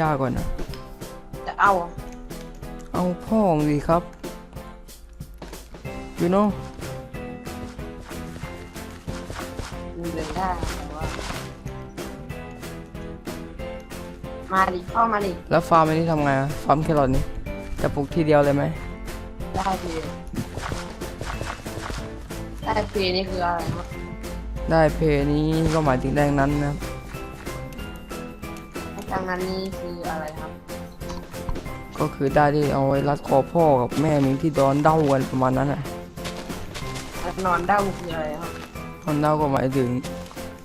ย่าก่อนนะจะเอาอะเอาพ่อของดีครับ you know ดูเลยได้แต่ว่ามาดิเข้ามาดิแล้วฟาร์มอันนี้ทำไงอะฟาร์มแครอทนี่จะปลูกทีเดียวเลยไหมได้เพลได้เพลนี่คืออะไรครับได้เพนี้ก็หมายถึงแดงนั้นนะครับดัง นั้นนี่คืออะไรครับ ก็คือได้ที่เอาไว้รัดคอพ่อกับแม่มึงที่โดนเด้ากันประมาณนั้นอะแล้วนอนเด้าคืออะไรครับตอนเด้าก็หมายถึง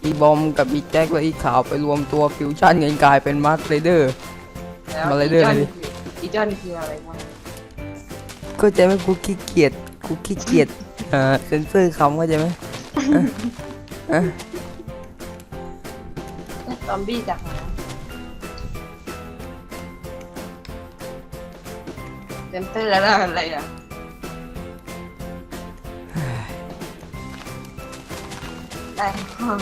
อีบอมกับอีแจ็คและอีขาวไปรวมตัวฟิวชั่นกันกลายเป็นมาร์คเรเดอร์ แล้วมาเลยเด้ออีจอนดิคืออีจอนคืออะไรครับก็ใจไหมกูขี้เกียจกูขี้เกียจเอ่อเซนเซอร์คำเข้าใจไหมอะอะเอ๊ะซอมบี้จากไหน เซนเตอร์แล้วอะไรอะได้ห้อง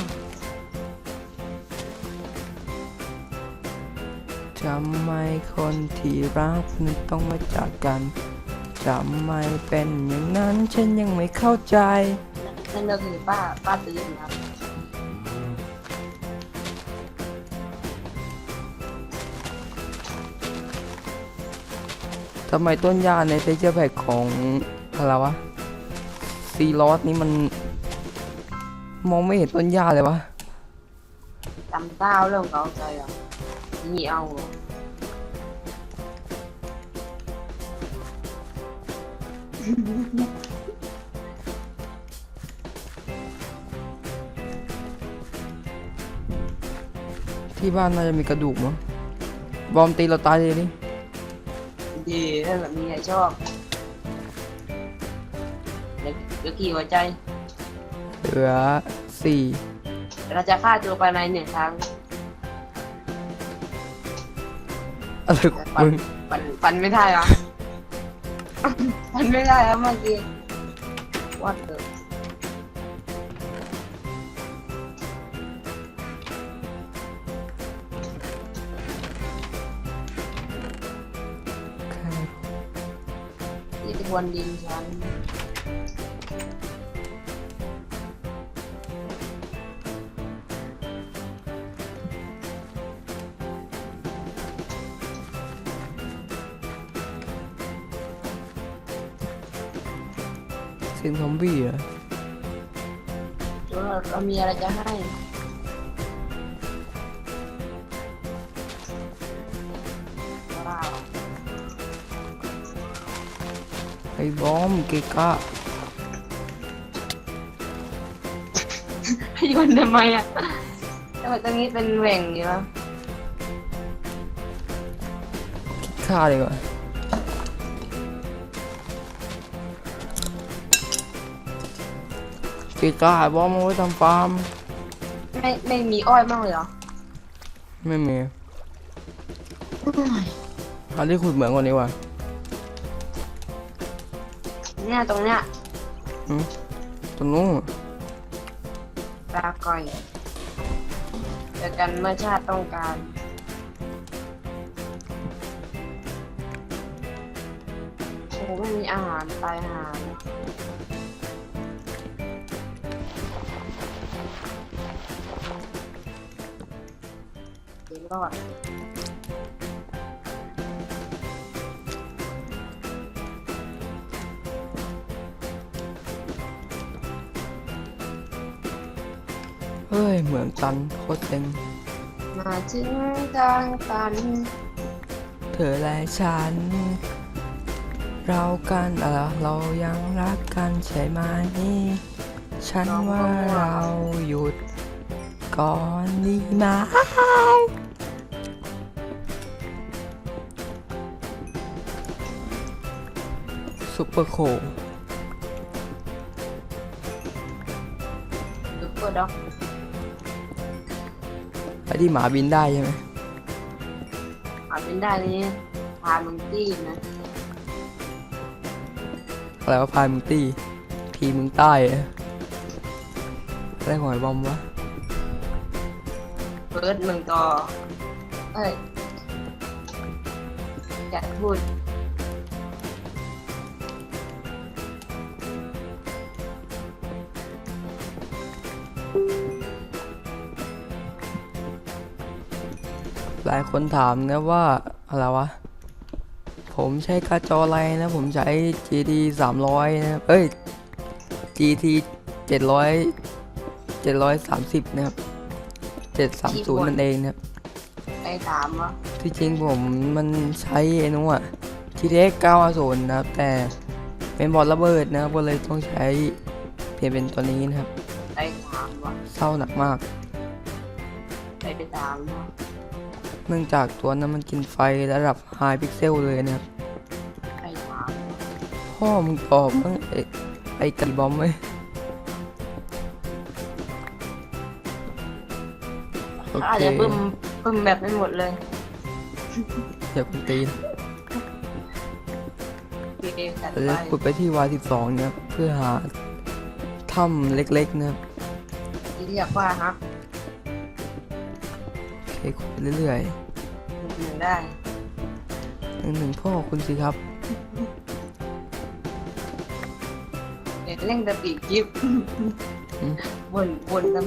ทำไมคนที่รักนั้นต้องมาจากกันทำไมเป็นอย่างนั้นฉันยังไม่เข้าใจ นั่นก็คือป้าป้าตื้อนะครับ ทำไมต้นหญ้าในเทเจอร์แพคของอะไรวะซีลอสนี่มัน มองไม่เห็นต้นหญ้าเลยวะจำเต้าเรื่องเขาใจอะนี่เอาเหรอที่บ้านน่าจะมีกระดูกมั้งบอมตีเราตายเลยนี่ ดีนั่นแหละมีใครชอบเดี๋ยวเดี๋ยวกี่หัวใจเหลือสี่เราจะฆ่าตัวไปในหนึ่งครั้งอะไรของฟันมึงฟันฟันไม่ได้เหรอ ฟันไม่ได้แล้วเมื่อกี้วัดเถอ นี่คือวนดินฉันเสียงซอมบี้เหรอ เราเรามีอะไรจะให้ ไอ้บอมเกะกะโยนทำไมอะทำไมตรงนี้เป็นแหว่งอยู่วะคิดฆ่าดีกว่าเกะกะไอ้บอมเอาไว้ทำฟาร์มไม่ไม่มีอ้อยบ้างเลยเหรอไม่มีอันที่ขุดเหมืองกว่านี้ว่ะ เนี่ยตรงเนี้ยตรงนู้นปลาก่อยเจอกันเมื่อชาติต้องการ โอ้ไม่มีอาหารตายหาเลยเดี๋ยวรอด เฮ้ยเหมืองตันโคตรเซ็งมาถึงทางตัน เธอและฉัน เรากันเออเรายังรักกันใช่ไหมฉันว่าเราหยุดก่อนดีไหมซุปเปอร์โคซุปเปอร์ด็อกไอ้ ที่หมาบินได้ใช่ไหมอาเป็นได้นี้พามึงตีนนะอะไรว่าพายมึงตี้ทีมึงใต้อะอะไรของไอ้บอมวะเฟิร์สมึงต่อเอ้ยจะพูด ลายคนถามนะว่า อะไรวะ ผมใช้การ์ดจออะไรนะ ผมใช้ GT 300 นะครับเอ้ย GT 700 730 นะครับ 730 นั่นเองนะครับไปถามว่าที่จริงผมมันใช้ไอ้นู้นอะ GTX 950 นะครับ แต่เป็นบอร์ดระเบิดนะครับก็เลยต้องใช้เปลี่ยนเป็นตัวนี้นะครับไปถามว่าเศร้าหนักมาก นื่องจากตัวนั้นมันกินไฟระดับ High Pixel เลยนะครับไปถามว่าพ่อมึงตอบมั้งไอ้ไอ้กระบอมไหมโออาจเคจะปึ้มปึ้มแบบไม่หมดเลยเดี๋ยวคุณตีนพีเอจัดเราไปจะขุดไปที่วา12นะครับเพื่อหาถ้ำเล็กๆนะครับที่เรียกว่าฮะ โอเคขุดไปเรื่อยหนึ่งได้ๆหนึ่งหนึ่งพ่อคุณสิครับ เด็กเล่นแต่ปีกจิ๊บอืมบนบนกัน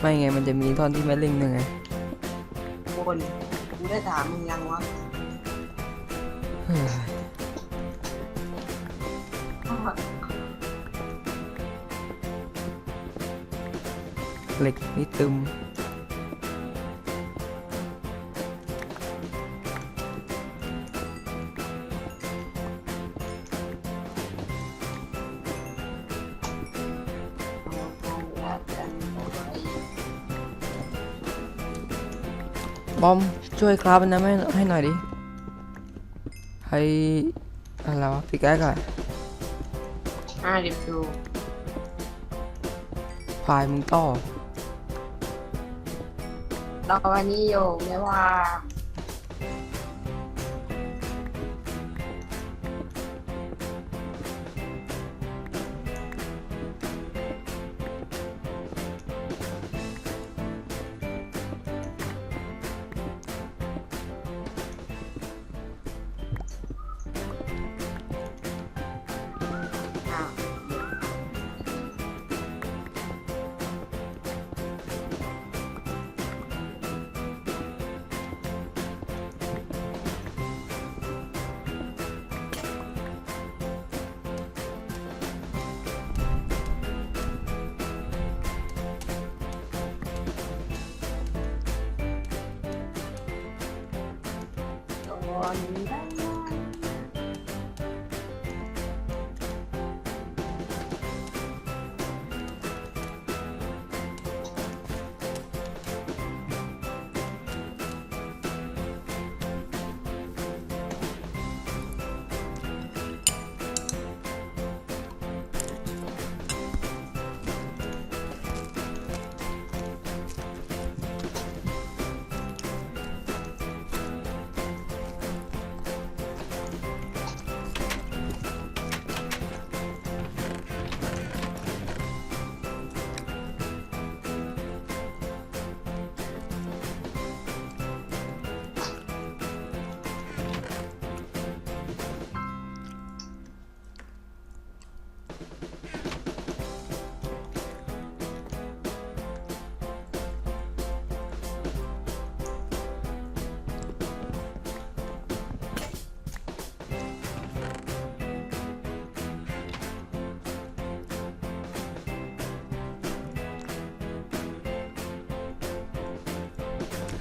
ไม่ไงมันจะมีท่อนที่ไม่เล่งหนึ่งไงบนกูได้ถามมึงยังวะเฮ้ยเหล็กนี่ตึม บอมช่วยคราฟอันนั้นให้ให้หน่อยดิให้อะไรวะพิกแอคอะห้าดิบดูพายมึงต่อตอนนี้โยมไม่ว่า ตอนนี้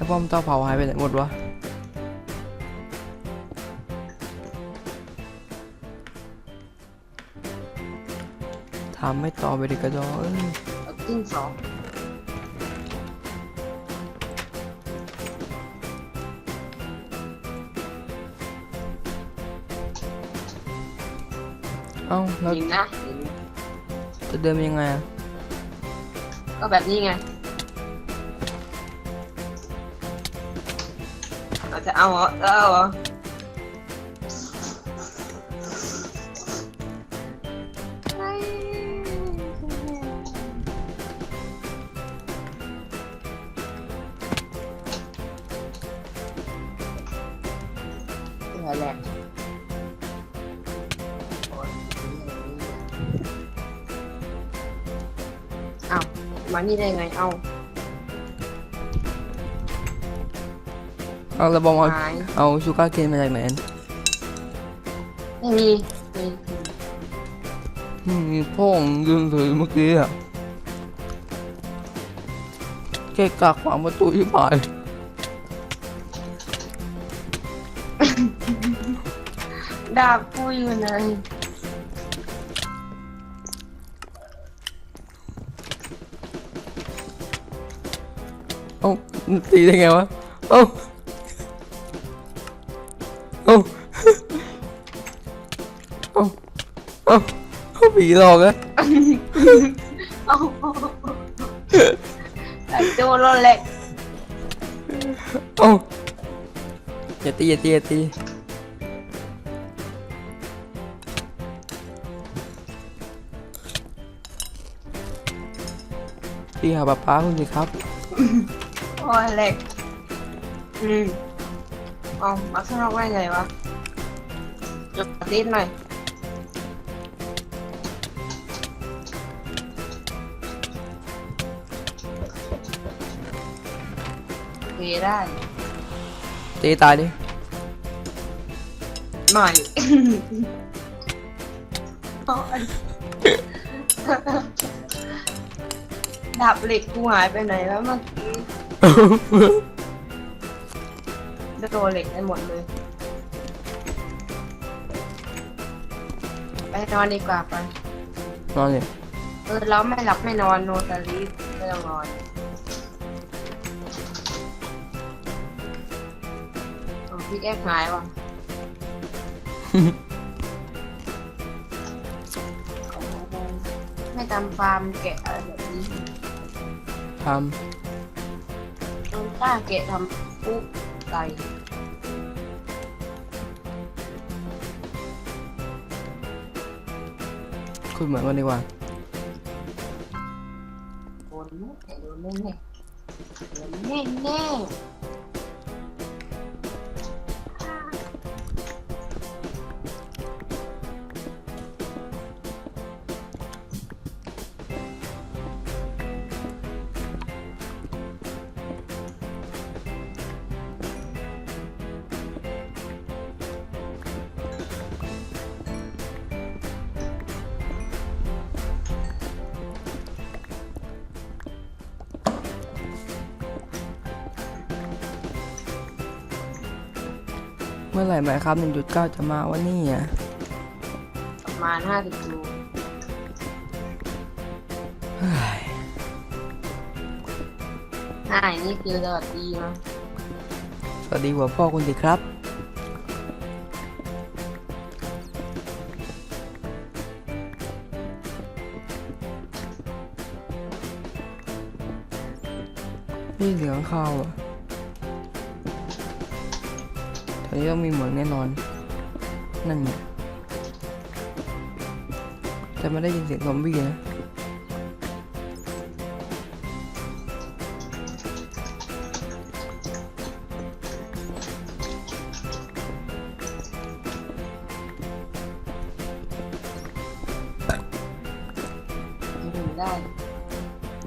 แล้วป้อมเต้าเผาหายไปไหนหมดวะถามไม่ตอบไปดิกระจอกเอ้ยเอาจิ้งสองเอ้าแล้วหินนะหินจะเดินยังไงอะก็แบบนี้ไง เราจะเอาเห เอาเหรอเผื่อแหลกเอามานี่ได้ไงเอาเอาแล้วบอมเอาหาย เอาชูการ์เคนมาจากไหนไม่มีไม่มีอืมพ่องยืนเลยเมื่อกี้อะแกกักขวางประตูที่ผ่านดาบกูอยู่ไหนเอ้าตีได้ไงวะเอ้า ผีหลอกอะเอาไอ้โจรเล็กเอ้อย่าตีอย่าตีอย่าตีพี่หาป๊าป๊าคุณสิครับโอ้ยเล็กอืมเอามาข้างนอกได้ไงวะจบติดหน่อย โอเคได้ตีตายดิหน่อยโอ๊ยดาบเหล็กกูหายไปไหนแล้วเมื่อกี้โดนเหล็กไปหมดเลย ไปนอนดีกว่าไปนอนเลยเออเราไม่หลับไม่นอนโนตาลีไม่ต้องนอน โอ้พี่แอ๊กหายว่ะไม่ทำฟาร์มแกะอะไรแบบนี้ทต้องกล้าแกะทำปุ๊บไก่ำคุยเหมือนกันดีกว่า โดนแน่โดนแน่แน่โดนแน่แน่ เมื่อไหร่ไหมครับ 1.9 จะมาวะเนี่อะประมาณห้าสิบโลห้านี่คือสวัสดีนะสวัสดีหัวพ่อคุณสิครับ นี่เหลืองข้าวอะ แถวนี้ต้องมีเหมืองแน่นอน นั่นไงแต่ไม่ได้ยินเสียงซอมบี้นะไม่ถึงได้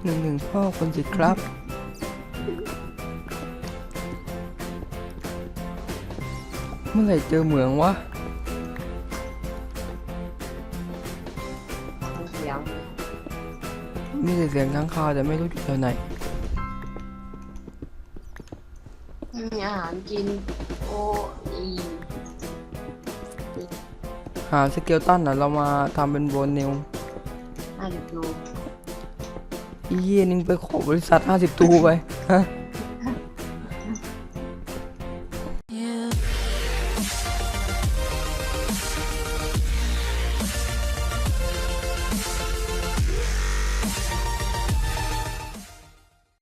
หนึ่งหนึ่งพ่อคุณสิครับ มื่อไหร่เจอเหมืองวะฟังเสียงมีแต่เสียงค้างคาวแต่ไม่รู้อยู่แถวไหน ไม่มีอาหารกิน โอ้อีหาสเกลตันอะเรามาทำเป็นโบนเนลห้าสิบโลอีเยี่ยนึงไปขอบริษัท 50 ตูไป ฮะ